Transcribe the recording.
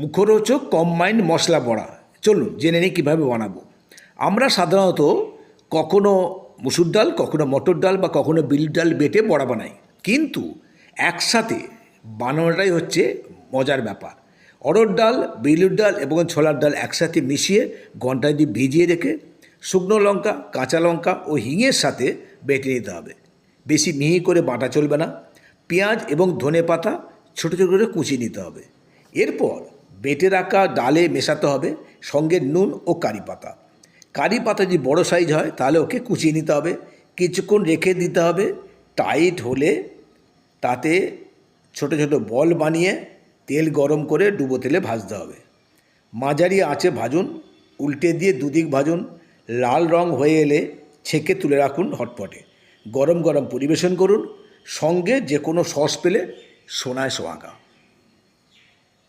মুখরোচক কম্বাইন্ড মশলা বড়া। চলুন, জেনে নিই কীভাবে বানাবো। আমরা সাধারণত কখনো মুসুর ডাল, কখনো মটর ডাল বা কখনো বিউলির ডাল বেটে বড়া বানাই। কিন্তু একসাথে বানানোটাই হচ্ছে মজার ব্যাপার। অরড় ডাল, বিউলির ডাল এবং ছোলার ডাল একসাথে মিশিয়ে ঘণ্টা দিয়ে ভিজিয়ে রেখে শুকনো লঙ্কা, কাঁচা লঙ্কা ও হিঙের সাথে বেটে নিতে হবে। বেশি মিহি করে বাটা চলবে না। পেঁয়াজ এবং ধনে পাতা ছোটো ছোটো করে কুচিয়ে নিতে হবে। এরপর বেটে রাখা, ডালে মেশাতে হবে, সঙ্গে নুন ও কারি পাতা। কারি পাতা যদি বড়ো সাইজ হয়, তাহলে ওকে কুচিয়ে নিতে হবে। কিছুক্ষণ রেখে দিতে হবে, টাইট হলে তাতে ছোট ছোট বল বানিয়ে তেল গরম করে ডুবো তেলে ভাজতে হবে। মাঝারি আঁচে ভাজুন, উল্টে দিয়ে দুদিক ভাজুন, লাল রং হয়ে এলে ছেঁকে তুলে রাখুন হটপটে। গরম গরম পরিবেশন করুন, সঙ্গে যে কোনো সস পেলে সোনায় সোহাগা